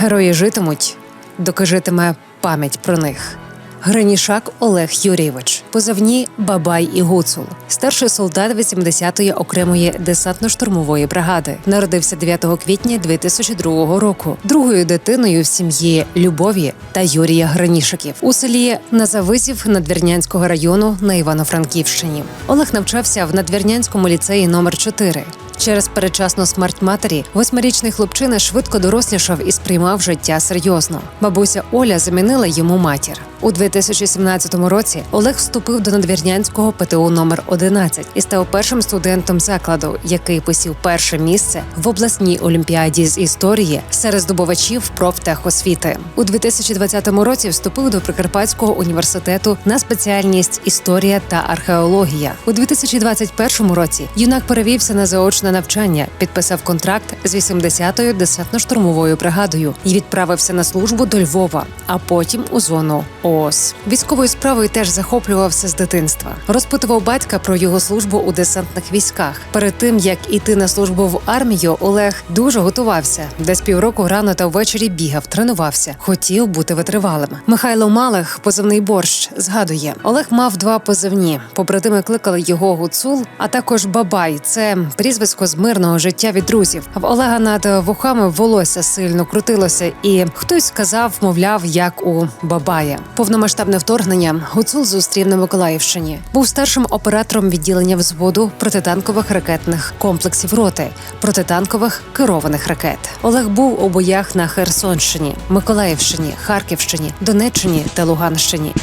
Герої житимуть, доки житиме пам'ять про них. Гранішак Олег Юрійович, позивні Бабай і Гуцул, старший солдат 80-ї окремої десантно-штурмової бригади. Народився 9 квітня 2002 року. Другою дитиною в сім'ї Любові та Юрія Гранішаків у селі Назависів Надвірнянського району на Івано-Франківщині. Олег навчався в Надвірнянському ліцеї номер 4 Через передчасну смерть матері восьмирічний хлопчина швидко дорослішав і сприймав життя серйозно. Бабуся Оля замінила йому матір. У 2017 році Олег вступив до надвірнянського ПТУ номер 11 і став першим студентом закладу, який посів перше місце в обласній олімпіаді з історії серед здобувачів профтехосвіти. У 2020 році вступив до Прикарпатського університету на спеціальність історія та археологія. У 2021 році юнак перевівся на заочне навчання, підписав контракт з 80-ю десантно-штурмовою бригадою і відправився на службу до Львова, а потім у зону ООС. Військовою справою теж захоплювався з дитинства. Розпитував батька про його службу у десантних військах. Перед тим як іти на службу в армію, Олег дуже готувався. Десь півроку рано та ввечері бігав, тренувався, хотів бути витривалим. Михайло Малих, позивний борщ, згадує: Олег мав два позивні. Побратими кликали його Гуцул, а також Бабай. Це прізвисько з мирного життя від друзів. В Олега над вухами волосся сильно крутилося, і хтось сказав, мовляв, як у Бабая. Повномасштабне вторгнення Гуцул зустрів на Миколаївщині. Був старшим оператором відділення взводу протитанкових ракетних комплексів роти, протитанкових керованих ракет. Олег був у боях на Херсонщині, Миколаївщині, Харківщині, Донеччині та Луганщині.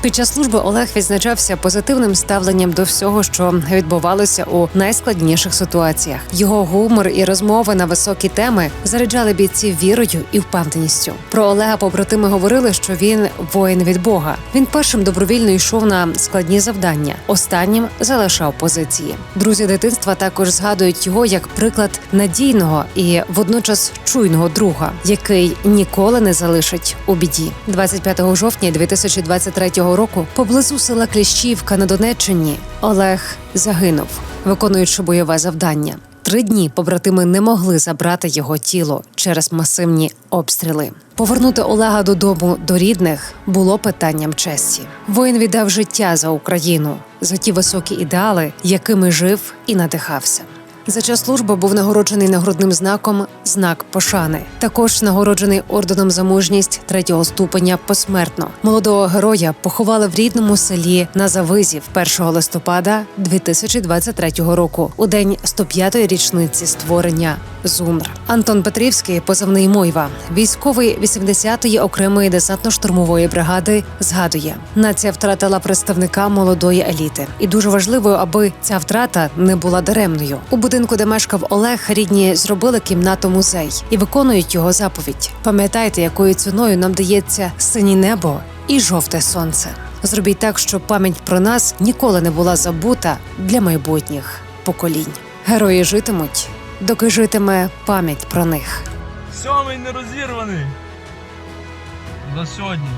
Під час служби Олег відзначався позитивним ставленням до всього, що відбувалося у найскладніших ситуаціях. Його гумор і розмови на високі теми заряджали бійців вірою і впевненістю. Про Олега побратими говорили, що він воїн від Бога. Він першим добровільно йшов на складні завдання, останнім залишав позиції. Друзі дитинства також згадують його як приклад надійного і водночас чуйного друга, який ніколи не залишить у біді. 25 жовтня 2023 року поблизу села Кліщівка на Донеччині Олег загинув, виконуючи бойове завдання. Три дні побратими не могли забрати його тіло через масивні обстріли. Повернути Олега додому до рідних було питанням честі. Воїн віддав життя за Україну, за ті високі ідеали, якими жив і надихався. За час служби був нагороджений нагрудним знаком знак пошани. Також нагороджений орденом за мужність третього ступеня посмертно. Молодого героя поховали в рідному селі на Завизів 1 листопада 2023 року, у день 105-ї річниці створення ЗУМР. Антон Петрівський, позивний Мойва, військовий 80-ї окремої десантно-штурмової бригади, згадує: нація втратила представника молодої еліти, і дуже важливо, аби ця втрата не була даремною. У будинку, де мешкав Олег, рідні зробили кімнату музей і виконують його заповідь. Пам'ятайте, якою ціною нам дається синє небо і жовте сонце. Зробіть так, щоб пам'ять про нас ніколи не була забута для майбутніх поколінь. Герої житимуть, доки житиме пам'ять про них. Сьомий не розірваний. За сьогодні.